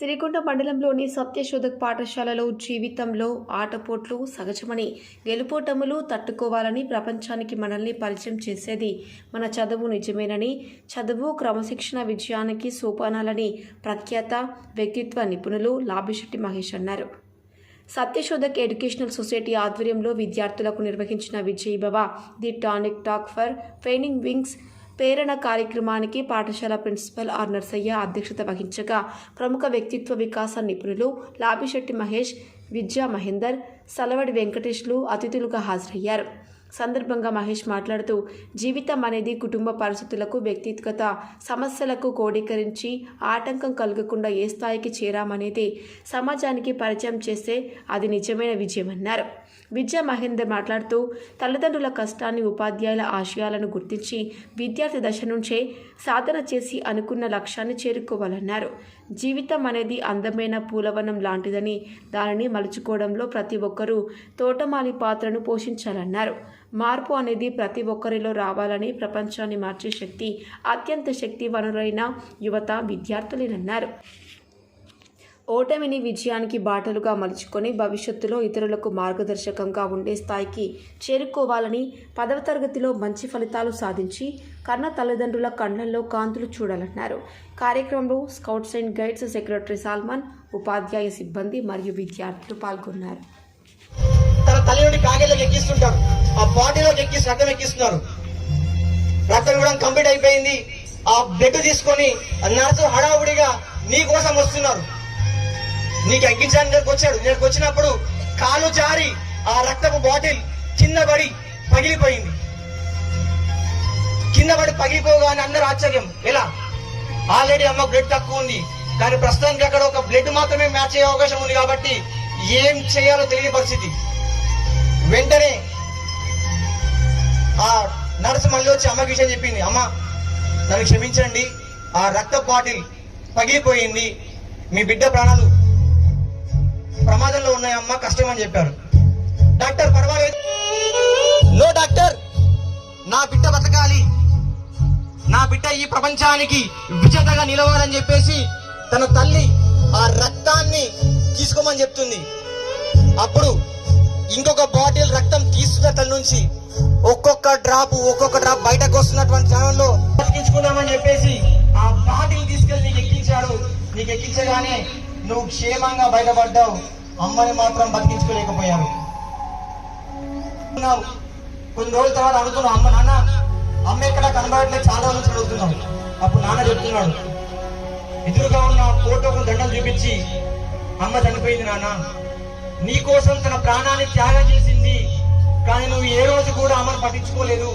సిరికొండ మండలంలోని సత్యశోధక్ పాఠశాలలో జీవితంలో ఆటపోట్లు సహజమని గెలుపోటములు తట్టుకోవాలని ప్రపంచానికి మనల్ని పరిచయం చేసేది మన చదువు నిజమేనని చదువు క్రమశిక్షణ విజయానికి సోపానాలని ప్రఖ్యాత వ్యక్తిత్వ నిపుణులు లాభిశెట్టి మహేష్ అన్నారు. సత్యశోధక్ ఎడ్యుకేషనల్ సొసైటీ ఆధ్వర్యంలో విద్యార్థులకు నిర్వహించిన Vijayabhava the tonic talk for training wings ప్రేరణ కార్యక్రమానికి పాఠశాల ప్రిన్సిపల్ ఆర్ నర్సయ్య అధ్యక్షత వహించగా ప్రముఖ వ్యక్తిత్వ వికాస నిపుణులు లాభిశెట్టి మహేష్ విద్యా మహేందర్ సలవడి వెంకటేష్లు అతిథులుగా హాజరయ్యారు. సందర్భంగా మహేష్ మాట్లాడుతూ జీవితం అనేది కుటుంబ పరిస్థితులకు వ్యక్తిగత సమస్యలకు కోడీకరించి ఆటంకం కలగకుండా ఏ స్థాయికి చేరామనేది సమాజానికి పరిచయం చేస్తే అది నిజమైన విజయమన్నారు. విద్యా మహేందర్ మాట్లాడుతూ తల్లిదండ్రుల కష్టాన్ని ఉపాధ్యాయుల ఆశయాలను గుర్తించి విద్యార్థి దశ నుంచే సాధన చేసి అనుకున్న లక్ష్యాన్ని చేరుకోవాలన్నారు. జీవితం అనేది అందమైన పూలవనం లాంటిదని దానిని మలుచుకోవడంలో ప్రతి ఒక్కరూ తోటమాలి పాత్రను పోషించాలన్నారు. మార్పు అనేది ప్రతి ఒక్కరిలో రావాలని ప్రపంచాన్ని మార్చే శక్తి అత్యంత శక్తి వనరులైన యువత విద్యార్థులేనన్నారు. ఓటమిని విజయానికి బాటలుగా మలుచుకొని భవిష్యత్తులో ఇతరులకు మార్గదర్శకంగా ఉండే స్థాయికి చేరుకోవాలని పదవ తరగతిలో మంచి ఫలితాలు సాధించి కన్న తల్లిదండ్రుల కళ్ళల్లో కాంతులు చూడాలన్నారు కార్యక్రమంలో scouts and guides secretary Salman ఉపాధ్యాయ సిబ్బంది మరియు విద్యార్థులు పాల్గొన్నారు. తన తల్లి నుండి కాగేళ్ళకి ఎక్కిస్తుంటారు. ఆ బాడీలోకి ఎక్కిసి రక్తం ఎక్కిస్తున్నారు. రక్తం కూడా కంప్లీట్ అయిపోయింది. ఆ బ్లడ్ తీసుకొని నర్సు హడావుడిగా నీ కోసం వస్తున్నారు. నీకు ఎక్కించడానికి ఇక్కడికి వచ్చాడు. ఇక్కడికి వచ్చినప్పుడు కాలు జారి ఆ రక్తపు బాటిల్ కింద పడి పగిలిపోయింది. కింద పడి పగిలిపోగానే అందరూ ఆశ్చర్యం. ఎలా? ఆల్రెడీ అమ్మ బ్లడ్ తక్కువ ఉంది. కానీ ప్రస్తుతానికి అక్కడ ఒక బ్లడ్ మాత్రమే మ్యాచ్ అయ్యే అవకాశం ఉంది కాబట్టి ఏం చేయాలో తెలియని పరిస్థితి. వెంటనే ఆ నర్సు మళ్ళీ వచ్చి అమ్మకి విషయం చెప్పింది. అమ్మ నన్ను క్షమించండి. ఆ రక్త బాటిల్ పగిలిపోయింది. మీ బిడ్డ ప్రాణాలు ప్రమాదంలో ఉన్నాయమ్మ కష్టం అని చెప్పారు. డాక్టర్ పర్వాలేదు నో డాక్టర్! నా బిడ్డ బతకాలి. నా బిడ్డ ఈ ప్రపంచానికి విజేతగా నిలవాలని చెప్పేసి తన తల్లి ఆ రక్తాన్ని తీసుకోమని చెప్తుంది. అప్పుడు ఇంకొక బాటిల్ రక్తం తీసుకున్న తన నుంచి ఒక్కొక్క డ్రాప్ ఒక్కొక్క డ్రాప్ బయటకు వస్తున్నటువంటి సమయంలో బతికించుకుందామని చెప్పేసి ఆ బాటిల్ తీసుకెళ్ళి నీకు ఎక్కించాడు. నీకు ఎక్కించగానే నువ్వు క్షేమంగా బయటపడ్డావు. అమ్మని మాత్రం బతికించుకోలేకపోయావు. కొన్ని రోజుల తర్వాత అడుగుతున్నావు అమ్మ నాన్న అమ్మ ఎక్కడ కనబడట్లేదు చాలా రోజుల నుంచి అడుగుతున్నావు. అప్పుడు నాన్న చెప్తున్నాడు ఎదురుగా ఉన్న ఫోటోకు దండం చూపించి అమ్మ చనిపోయింది నాన్న. నీ కోసం తన ప్రాణాన్ని త్యాగం చేసింది కానీ నువ్వు ఏ రోజు కూడా అమ్మను పట్టించుకోలేదు.